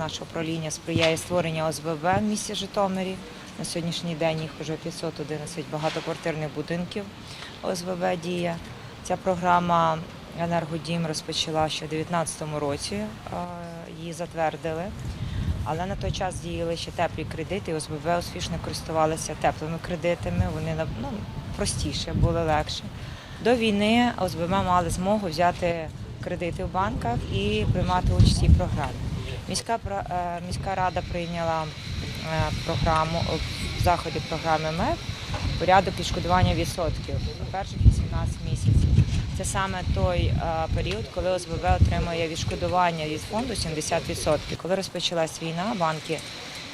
наше управління сприяє створенню ОСББ в місті Житомирі. На сьогоднішній день їх вже 511 багатоквартирних будинків ОСББ діє. Ця програма Енергодім розпочала ще у 2019 році. Її затвердили. Але на той час діяли ще теплі кредити, і ОСББ успішно користувалися теплими кредитами. Вони ну, простіше, були легше. До війни ОСББ мали змогу взяти кредити в банках і приймати участь у цій програмі. Міська, е, міська рада прийняла е, програму е, заходи програми МЕФ порядок відшкодування відсотків у перших 18 місяців. Це саме той період, коли ОСББ отримує відшкодування від фонду 70%. Коли розпочалась війна, банки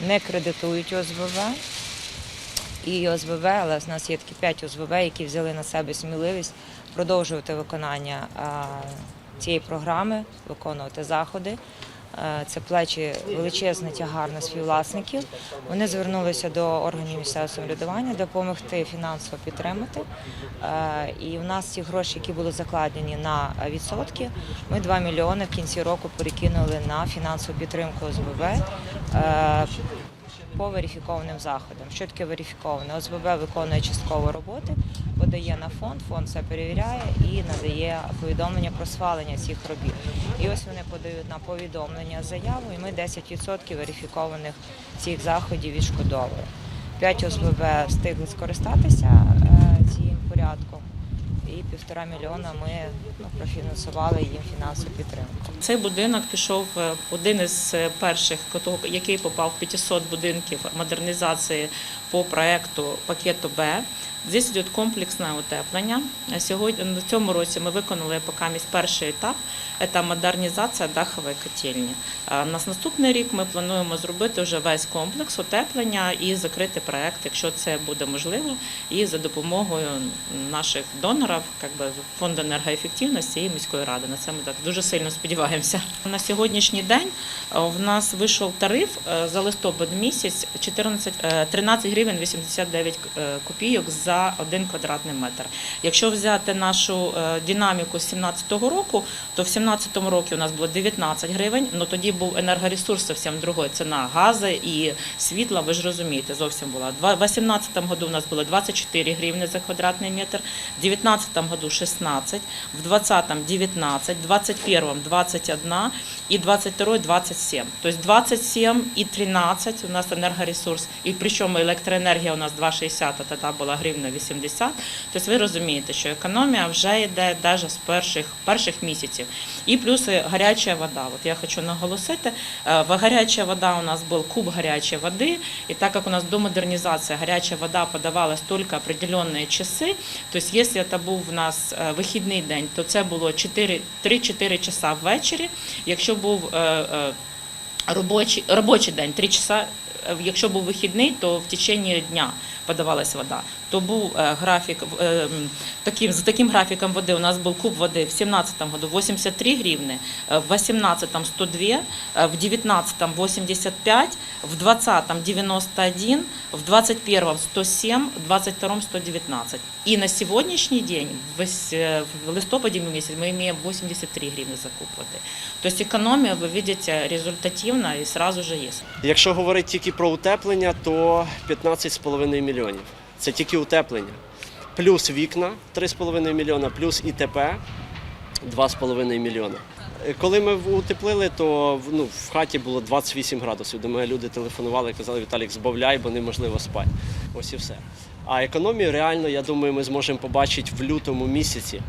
не кредитують ОСББ і ОСББ, але в нас є такі 5 ОСББ, які взяли на себе сміливість продовжувати виконання цієї програми, виконувати заходи. Е, Це плечі величезний тягар на співвласників. Вони звернулися до органів місцевого самоврядування допомогти фінансово підтримати. Е, І в нас ці гроші, які були закладені на відсотки, ми 2 мільйони в кінці року перекинули на фінансову підтримку ОСББ. По верифікованим заходам. Що таке верифіковане? ОСББ виконує частково роботи, подає на фонд, фонд це перевіряє і надає повідомлення про схвалення цих робіт. І ось вони подають на повідомлення заяву, і ми 10% верифікованих цих заходів відшкодовуємо. П'ять ОСББ встигли скористатися е, цим порядком, і півтора мільйона ми ну, профінансували їм фінансову підтримку. Цей будинок пішов е, один із е, перших, який попав в 500 будинків модернізації по проекту пакету Б. Здесь йде комплексне утеплення. Е, Сьогодні в цьому році ми виконали поки перший етап це модернізація дахової котельні. На наступний рік ми плануємо зробити вже весь комплекс утеплення і закрити проект, якщо це буде можливо, і за допомогою наших донорів, ініціатива би, фонду енергоефективності і міської ради. На це ми так дуже сильно сподіваємося. На сьогоднішній день е, в нас вийшов тариф е, за листопад місяць 14, 13 е, гривень 89 копійок за один квадратний метр. Якщо взяти нашу динаміку з 2017 року, то в 2017 році у нас було 19 гривень. але тоді був енергоресурс зовсім другої ціна гази і світла. Ви ж розумієте, зовсім була. В 2018 році у нас було 24 гривні за квадратний метр, 19 2015 году 16, в 2020 19, в 2021 21 и 22 27. То есть 27 и 13 у нас энергоресурс, и причем электроэнергия у нас 2,60, а тогда була гривна 80. То есть ви розумієте, що економія вже йде навіть з перших перших місяців. І плюс гаряча вода. От я хочу наголосити, е, гаряча вода у нас був куб гарячої води, і так як у нас до модернізації гаряча вода подавалась тільки определенні часи, то есть, якщо це був у нас е, вихідний день, то це було 4 3-4 часа ввечері. Якщо був е, е, робочий, робочий день 3 часа, е, якщо був вихідний, то в течение дня подавалась вода. То був е, графік е, таким за таким графіком води. У нас був куб води в 17 году 83 гривни, в 18 102, е, в 19 85, в 20 91, в 21 107, в 22 119. І на сьогоднішній день, в листопаді місяць, ми маємо 83 гривни за куб води. Тобто економія, ви бачите, результативна і одразу же є. Якщо говорити тільки про утеплення, то 15,5 мільйонів. Це тільки утеплення. Плюс вікна 3,5 мільйона, плюс ІТП 2,5 мільйона. Коли ми утеплили, то ну, в хаті було 28 градусів. До мене люди телефонували і казали, Віталік, збавляй, бо неможливо спати. Ось і все. А економію реально, я думаю, ми зможемо побачити в лютому місяці.